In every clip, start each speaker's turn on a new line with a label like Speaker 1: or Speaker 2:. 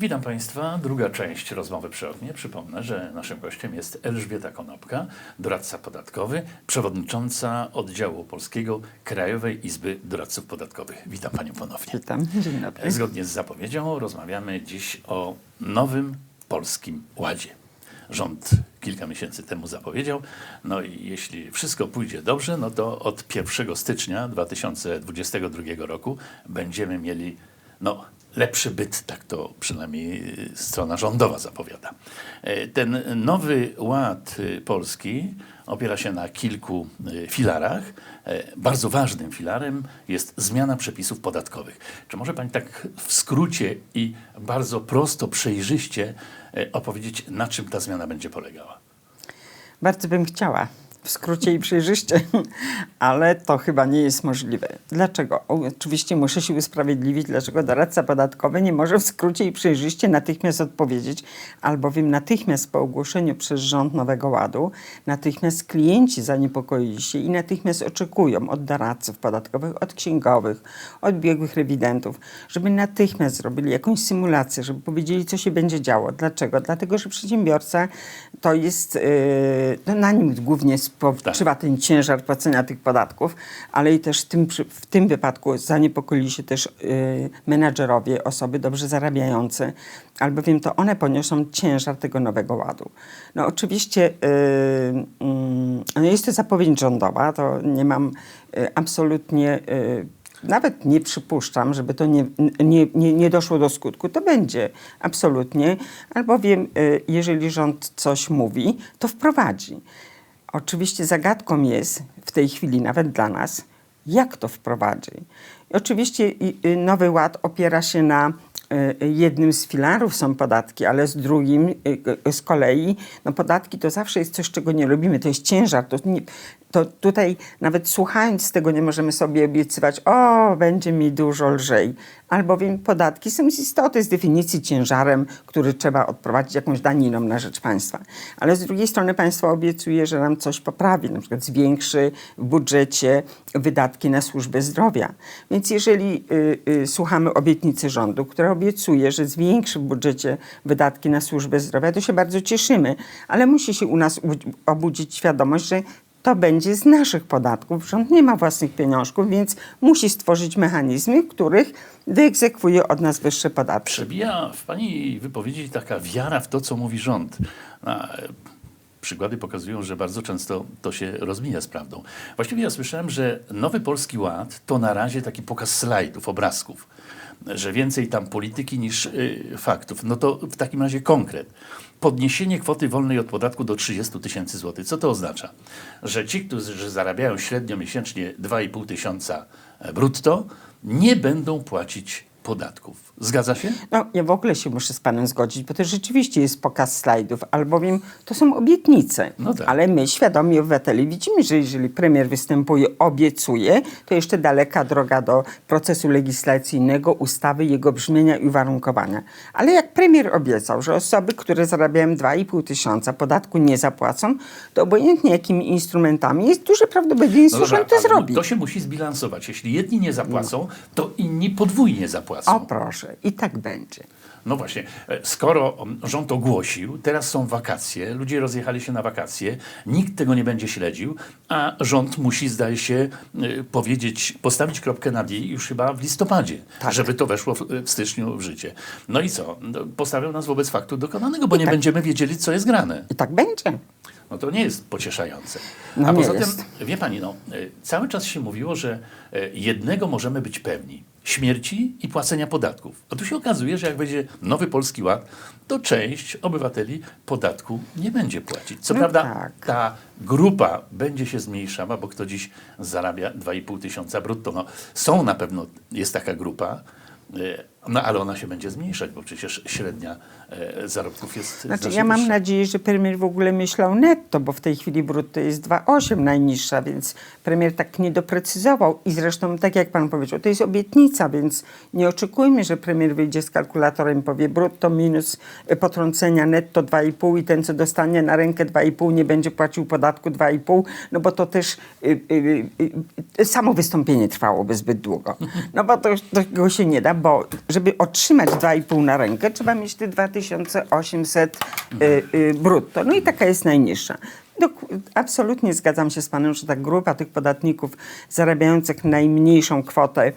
Speaker 1: Witam Państwa. Druga część rozmowy przy oknie. Przypomnę, że naszym gościem jest Elżbieta Konopka, doradca podatkowy, przewodnicząca oddziału polskiego Krajowej Izby Doradców Podatkowych. Witam Panią ponownie.
Speaker 2: Witam, dzień dobry.
Speaker 1: Zgodnie z zapowiedzią rozmawiamy dziś o nowym polskim ładzie. Rząd kilka miesięcy temu zapowiedział, no i jeśli wszystko pójdzie dobrze, no to od 1 stycznia 2022 roku będziemy mieli no, lepszy byt, tak to przynajmniej y, strona rządowa zapowiada. E, Ten nowy ład y, polski opiera się na kilku filarach. E, Bardzo ważnym filarem jest zmiana przepisów podatkowych. Czy może Pani tak w skrócie i bardzo prosto, przejrzyście e, opowiedzieć, na czym ta zmiana będzie polegała?
Speaker 2: Bardzo bym chciała, w skrócie i przejrzyście, ale to chyba nie jest możliwe. Dlaczego? Oczywiście muszę się usprawiedliwić, dlaczego doradca podatkowy nie może w skrócie i przejrzyście natychmiast odpowiedzieć, albowiem natychmiast po ogłoszeniu przez rząd Nowego Ładu, natychmiast klienci zaniepokoili się i natychmiast oczekują od doradców podatkowych, od księgowych, od biegłych rewidentów, żeby natychmiast zrobili jakąś symulację, żeby powiedzieli, co się będzie działo. Dlaczego? Dlatego, że przedsiębiorca to jest, yy, no na nim głównie spoczywa ten ciężar płacenia tych podatków, ale i też w tym, w tym wypadku zaniepokoili się też yy, menadżerowie, osoby dobrze zarabiające, albowiem to one poniosą ciężar tego nowego ładu. No oczywiście yy, mm, no jest to zapowiedź rządowa, to nie mam yy, absolutnie yy, nawet nie przypuszczam, żeby to nie, nie, nie, nie doszło do skutku. To będzie absolutnie, albowiem y, jeżeli rząd coś mówi, to wprowadzi. Oczywiście zagadką jest w tej chwili nawet dla nas, jak to wprowadzi. I Oczywiście y, Nowy Ład opiera się na y, jednym z filarów są podatki, ale z drugim y, y, z kolei no podatki to zawsze jest coś, czego nie lubimy. To jest ciężar. To, nie, to tutaj nawet słuchając tego nie możemy sobie obiecywać, o, będzie mi dużo lżej. Albowiem podatki są z istoty, z definicji ciężarem, który trzeba odprowadzić jakąś daniną na rzecz państwa. Ale z drugiej strony państwo obiecuje, że nam coś poprawi, na przykład zwiększy w budżecie wydatki na służbę zdrowia. Więc jeżeli y, y, słuchamy obietnicy rządu, która obiecuje, że zwiększy w budżecie wydatki na służbę zdrowia, to się bardzo cieszymy, ale musi się u nas obudzić świadomość, że to będzie z naszych podatków. Rząd nie ma własnych pieniążków, więc musi stworzyć mechanizmy, w których wyegzekwuje od nas wyższe podatki.
Speaker 1: Przebija w Pani wypowiedzi taka wiara w to, co mówi rząd. Przykłady pokazują, że bardzo często to się rozmija z prawdą. Właściwie ja słyszałem, że Nowy Polski Ład to na razie taki pokaz slajdów, obrazków, że więcej tam polityki niż y, faktów. No to w takim razie konkret. Podniesienie kwoty wolnej od podatku do 30 tysięcy złotych. Co to oznacza? Że ci, którzy zarabiają średnio miesięcznie 2,5 tysiąca brutto, nie będą płacić podatków. Zgadza się?
Speaker 2: No, ja w ogóle się muszę z panem zgodzić, bo to rzeczywiście jest pokaz slajdów, albowiem to są obietnice.
Speaker 1: No tak.
Speaker 2: Ale my, świadomi obywatele, widzimy, że jeżeli premier występuje, obiecuje, to jeszcze daleka droga do procesu legislacyjnego, ustawy, jego brzmienia i uwarunkowania. Ale jak premier obiecał, że osoby, które zarabiają 2,5 tysiąca podatku nie zapłacą, to obojętnie jakimi instrumentami jest duże prawdopodobieństwo, że on to zrobi.
Speaker 1: To się musi zbilansować. Jeśli jedni nie zapłacą, to inni podwójnie zapłacą.
Speaker 2: O proszę, i tak będzie.
Speaker 1: No właśnie, e, skoro um, rząd ogłosił, teraz są wakacje, ludzie rozjechali się na wakacje, nikt tego nie będzie śledził, a rząd musi, zdaje się, y, powiedzieć, postawić kropkę nad i już chyba w listopadzie,
Speaker 2: Tak.
Speaker 1: żeby to weszło w, w styczniu w życie. No i co? No, Postawią nas wobec faktu dokonanego, bo nie
Speaker 2: tak.
Speaker 1: będziemy wiedzieli, co jest grane.
Speaker 2: I tak będzie.
Speaker 1: No to nie jest pocieszające.
Speaker 2: No
Speaker 1: A poza
Speaker 2: jest.
Speaker 1: tym, wie pani, no, y, cały czas się mówiło, że jednego możemy być pewni. Śmierci i płacenia podatków. A tu się okazuje, że jak będzie nowy Polski Ład, to część obywateli podatku nie będzie płacić. Co
Speaker 2: No
Speaker 1: prawda
Speaker 2: tak.
Speaker 1: ta grupa będzie się zmniejszała, bo kto dziś zarabia 2,5 tysiąca brutto. No, są na pewno, jest taka grupa, y, no ale ona się będzie zmniejszać, bo przecież średnia y, zarobków jest
Speaker 2: Znaczy, ja mam
Speaker 1: wyższa.
Speaker 2: nadzieję, że premier w ogóle myślał netto, bo w tej chwili brutto jest 2,8 najniższa, więc premier tak nie doprecyzował. I zresztą, tak jak pan powiedział, to jest obietnica, więc nie oczekujmy, że premier wyjdzie z kalkulatorem i powie brutto minus e, potrącenia netto 2,5 i ten, co dostanie na rękę 2,5 nie będzie płacił podatku 2,5, no bo to też y, y, y, y, samo wystąpienie trwałoby zbyt długo. No bo to, tego się nie da, bo żeby otrzymać 2,5 na rękę, trzeba mieć te 2800 y, y, brutto. No i taka jest najniższa. Absolutnie zgadzam się z panem, że ta grupa tych podatników zarabiających najmniejszą kwotę,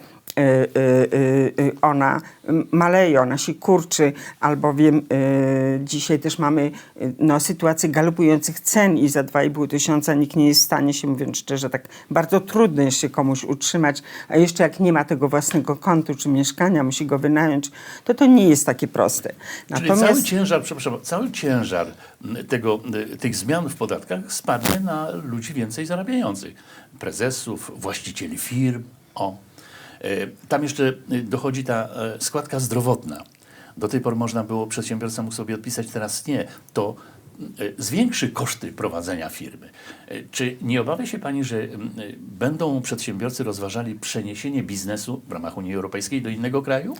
Speaker 2: ona m, maleje, ona się kurczy, albowiem y, dzisiaj też mamy y, no, sytuację galopujących cen i za 2,5 tysiąca nikt nie jest w stanie się, mówiąc szczerze, tak bardzo trudno jest się komuś utrzymać, a jeszcze jak nie ma tego własnego kontu czy mieszkania, musi go wynająć, to to nie jest takie proste.
Speaker 1: Czyli cały ciężar, przepraszam, cały ciężar m, tego, y, tych zmian w podatkach spadnie na ludzi więcej zarabiających. Prezesów, właścicieli firm. O. E, Tam jeszcze y, dochodzi ta e, składka zdrowotna. Do tej pory można było, przedsiębiorca mógł sobie odpisać, teraz nie. To zwiększy koszty prowadzenia firmy. E, Czy nie obawia się Pani, że będą przedsiębiorcy rozważali przeniesienie biznesu w ramach Unii Europejskiej do innego kraju?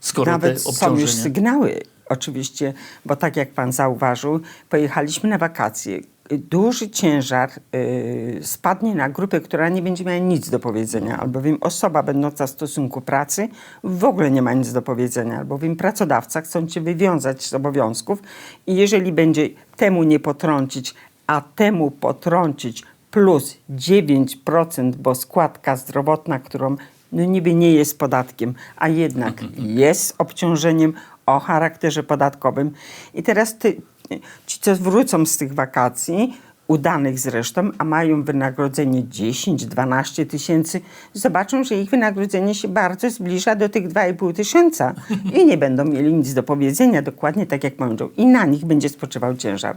Speaker 1: Skoro
Speaker 2: Nawet są już sygnały, oczywiście, bo tak jak pan zauważył, pojechaliśmy na wakacje. Duży ciężar yy, spadnie na grupę, która nie będzie miała nic do powiedzenia, albowiem osoba będąca w stosunku pracy w ogóle nie ma nic do powiedzenia, albowiem pracodawca chcą cię wywiązać z obowiązków i jeżeli będzie temu nie potrącić, a temu potrącić plus 9%, bo składka zdrowotna, którą no niby nie jest podatkiem, a jednak jest obciążeniem o charakterze podatkowym. I teraz ty, ci, co wrócą z tych wakacji, udanych zresztą, a mają wynagrodzenie 10-12 tysięcy, zobaczą, że ich wynagrodzenie się bardzo zbliża do tych 2,5 tysiąca i nie będą mieli nic do powiedzenia, dokładnie tak jak mążą. I na nich będzie spoczywał ciężar.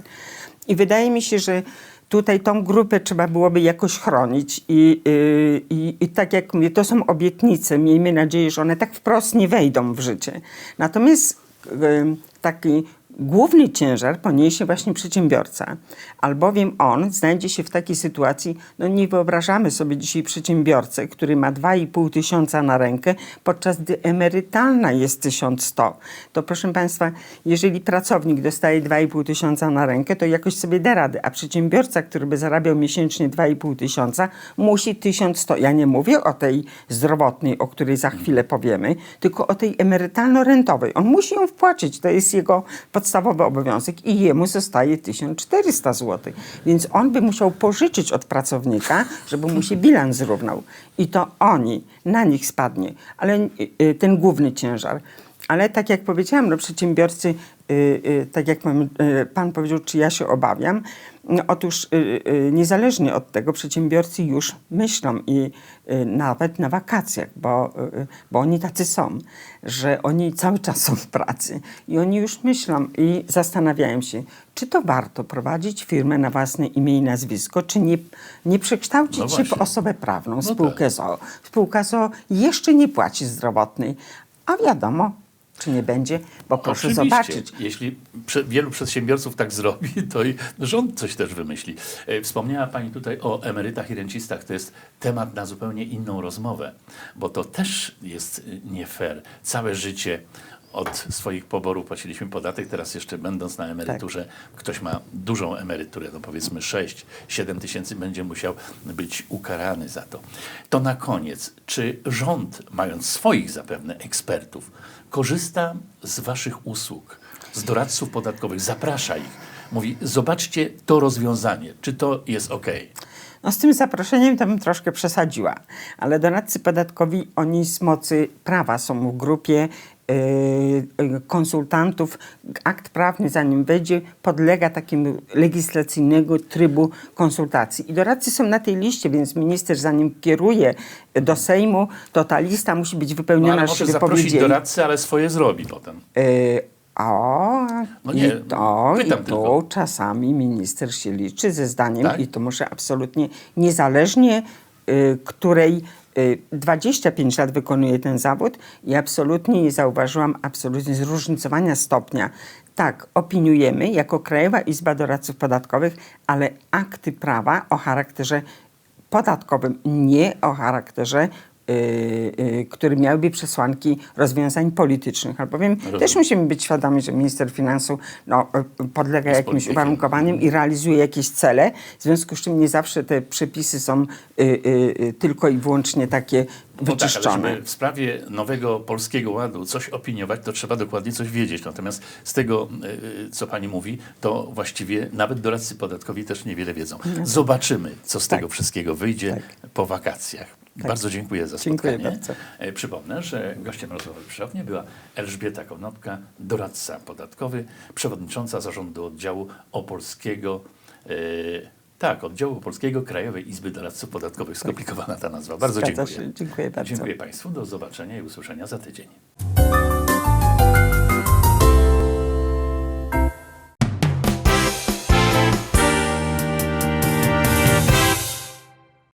Speaker 2: I wydaje mi się, że tutaj tą grupę trzeba byłoby jakoś chronić i, yy, i, i tak jak mówię, to są obietnice. Miejmy nadzieję, że one tak wprost nie wejdą w życie. Natomiast yy, taki główny ciężar poniesie właśnie przedsiębiorca, albowiem on znajdzie się w takiej sytuacji, no nie wyobrażamy sobie dzisiaj przedsiębiorcę, który ma 2,5 tysiąca na rękę, podczas gdy emerytalna jest 1100. To proszę Państwa, jeżeli pracownik dostaje 2,5 tysiąca na rękę, to jakoś sobie da radę, a przedsiębiorca, który by zarabiał miesięcznie 2,5 tysiąca, musi 1100. Ja nie mówię o tej zdrowotnej, o której za chwilę powiemy, tylko o tej emerytalno-rentowej. On musi ją wpłacić, to jest jego podstawowy obowiązek i jemu zostaje 1400 zł. Więc on by musiał pożyczyć od pracownika, żeby mu się bilans zrównał. I to oni, na nich spadnie, ale y, y, ten główny ciężar. Ale tak jak powiedziałam, no przedsiębiorcy, y, tak jak pan powiedział, czy ja się obawiam, otóż y, y, niezależnie od tego przedsiębiorcy już myślą i y, nawet na wakacjach, bo, bo oni tacy są, że oni cały czas są w pracy i oni już myślą i zastanawiają się, czy to warto prowadzić firmę na własne imię i nazwisko, czy nie, nie przekształcić
Speaker 1: No
Speaker 2: się w osobę prawną,
Speaker 1: No
Speaker 2: spółkę
Speaker 1: tak.
Speaker 2: ZOO. Spółka ZOO jeszcze nie płaci zdrowotnej, a wiadomo, czy nie będzie, bo proszę
Speaker 1: Oczywiście.
Speaker 2: zobaczyć.
Speaker 1: Jeśli prze, wielu przedsiębiorców tak zrobi, to i rząd coś też wymyśli. E, Wspomniała Pani tutaj o emerytach i rencistach. To jest temat na zupełnie inną rozmowę, bo to też jest y, nie fair. Całe życie od swoich poborów płaciliśmy podatek, teraz jeszcze będąc na emeryturze, ktoś ma dużą emeryturę, no powiedzmy 6-7 tysięcy, będzie musiał być ukarany za to. To na koniec, czy rząd, mając swoich zapewne ekspertów, korzysta z Waszych usług, z doradców podatkowych, zaprasza ich, mówi, zobaczcie to rozwiązanie, czy to jest ok.
Speaker 2: No z tym zaproszeniem to bym troszkę przesadziła, ale doradcy podatkowi, oni z mocy prawa są w grupie konsultantów. Akt prawny, zanim wejdzie, podlega takiemu legislacyjnego trybu konsultacji. I doradcy są na tej liście, więc minister zanim kieruje do Sejmu, to ta lista musi być
Speaker 1: No,
Speaker 2: wypełniona
Speaker 1: ale
Speaker 2: z
Speaker 1: może zaprosić doradcę, ale swoje zrobi potem.
Speaker 2: Yy, o,
Speaker 1: No nie,
Speaker 2: i to, i
Speaker 1: tylko.
Speaker 2: czasami minister się liczy ze zdaniem
Speaker 1: Tak?
Speaker 2: i to muszę absolutnie niezależnie y, której y, 25 lat wykonuje ten zawód i absolutnie nie zauważyłam absolutnie zróżnicowania stopnia. Tak, opiniujemy jako Krajowa Izba Doradców Podatkowych, ale akty prawa o charakterze podatkowym, nie o charakterze y, y, które miałyby przesłanki rozwiązań politycznych, albowiem
Speaker 1: Rozumiem.
Speaker 2: też musimy być świadomi, że minister finansów no, y, podlega jakimś
Speaker 1: politykiem.
Speaker 2: uwarunkowaniom i realizuje jakieś cele, w związku z czym nie zawsze te przepisy są y, y, y, tylko i wyłącznie takie
Speaker 1: No tak, ale
Speaker 2: wyczyszczone.
Speaker 1: żeby w sprawie nowego Polskiego Ładu coś opiniować, to trzeba dokładnie coś wiedzieć. Natomiast z tego, y, co pani mówi, to właściwie nawet doradcy podatkowi też niewiele wiedzą. Zobaczymy, co z
Speaker 2: Tak.
Speaker 1: tego wszystkiego wyjdzie po wakacjach. Bardzo dziękuję za
Speaker 2: Dziękuję
Speaker 1: spotkanie.
Speaker 2: bardzo.
Speaker 1: E, Przypomnę, że gościem rozmowy przyszłodnie była Elżbieta Konopka, doradca podatkowy, przewodnicząca zarządu oddziału opolskiego, e, tak, oddziału opolskiego Krajowej Izby Doradców Podatkowych. Skomplikowana ta nazwa. Bardzo
Speaker 2: Zgadza
Speaker 1: dziękuję.
Speaker 2: się. Dziękuję bardzo.
Speaker 1: Dziękuję Państwu. Do zobaczenia i usłyszenia za tydzień.